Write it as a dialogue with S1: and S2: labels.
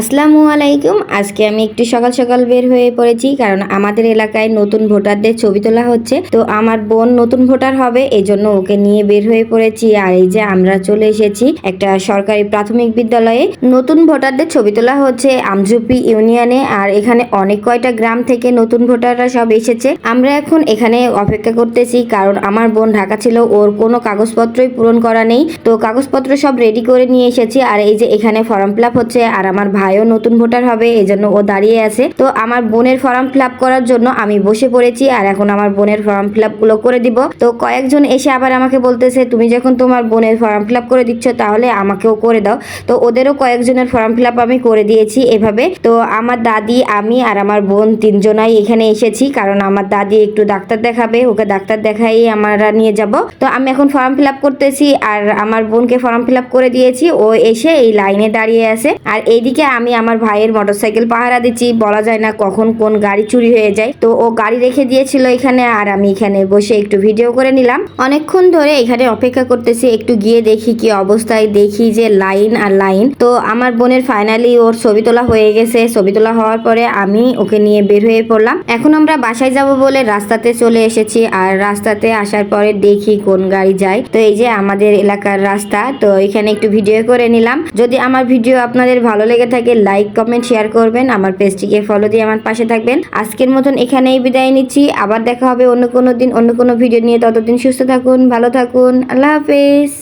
S1: আসসালামু আলাইকুম। আজকে আমি একটু সকাল সকাল বের হয়ে পড়েছি কারণ আমাদের এলাকায় নতুন ভোটারদের ছবি তোলা হচ্ছে। তো আমার বোন নতুন ভোটার হবে এই জন্য ওকে নিয়ে বের হয়ে পড়েছি। আর এই যে আমরা চলে এসেছি একটা সরকারি প্রাথমিক বিদ্যালয়ে। নতুন ভোটারদের ছবি তোলা হচ্ছে আমজুপি ইউনিয়নে, আর এখানে অনেক কয়টা গ্রাম থেকে নতুন ভোটাররা সব এসেছে। আমরা এখন এখানে অপেক্ষা করতেছি, কারণ আমার বোন ঢাকা ছিল, ওর কোনো কাগজপত্রই পূরণ করা নেই। তো কাগজপত্র সব রেডি করে নিয়ে এসেছি, আর এই যে এখানে ফর্ম ফিল হচ্ছে, আর আমার ভাইও নতুন ভোটার হবে এই জন্য ও দাঁড়িয়ে আছে। তো আমার বোনের ফর্ম ফিল করার জন্য আমি বসে পড়েছি আর এখন আমার বোনের ফর্ম ফিলগুলো করে দিব। তো কয়েকজন এসে আবার আমাকে বলতেছে, তুমি যখন তোমার বোনের ফর্ম ফিল করে দিচ্ছ তাহলে আমাকেও করে দাও। তো ওদেরও কয়েকজনের ফর্ম ফিল আমি করে দিয়েছি এভাবে। তো আমার দাদি, আমি আর আমার বোন তিনজনাই এখানে এসেছি, কারণ আমার দাদি একটু ডাক্তার দেখাবে, ওকে ডাক্তার দেখাই আমরা নিয়ে যাব। তো আমি এখন ফর্ম ফিল করতেছি আর আমার বোনকে ফর্ম ফিল করে দিয়েছি। ও এসে এই লাইনে দাঁড়িয়ে আছে। আর এইদিকে আমি আমার ভাইয়ের মোটরসাইকেল পাহারা দিচ্ছি। বলা যায় না কখন কোন গাড়ি চুরি হয়ে যায়। তো ও গাড়ি রেখে দিয়েছিল এখানে আর আমি এখানে বসে একটু ভিডিও করে নিলাম। অনেকক্ষণ ধরে এখানে অপেক্ষা করতেছি, একটু গিয়ে দেখি কি অবস্থায়। দেখি যে লাইন আর লাইন। তো আমার বোনের ফাইনালি ওর ছবি তোলা হয়ে গেছে। ছবি তোলা হওয়ার পরে আমি ওকে নিয়ে বের হয়ে পড়লাম। এখন আমরা বাসায় যাব বলে রাস্তাতে চলে এসেছি। আর রাস্তাতে আসার পরে দেখি কোন গাড়ি যায়। তো এই যে আমাদের এলাকার রাস্তা। তো এখানে একটু ভিডিও করে নিলাম। যদি আমার ভিডিও আপনাদের ভালো লেগে থাকে লাইক কমেন্ট শেয়ার করবেন। আমার পেজটিকে ফলো দিয়ে আমার পাশে থাকবেন। আজকের মতন এখানেই বিদায় নিচ্ছি। আবার দেখা হবে অন্য কোনো দিন, অন্য কোনো ভিডিও নিয়ে। ততদিন সুস্থ থাকুন, ভালো থাকুন। আল্লাহ হাফেজ।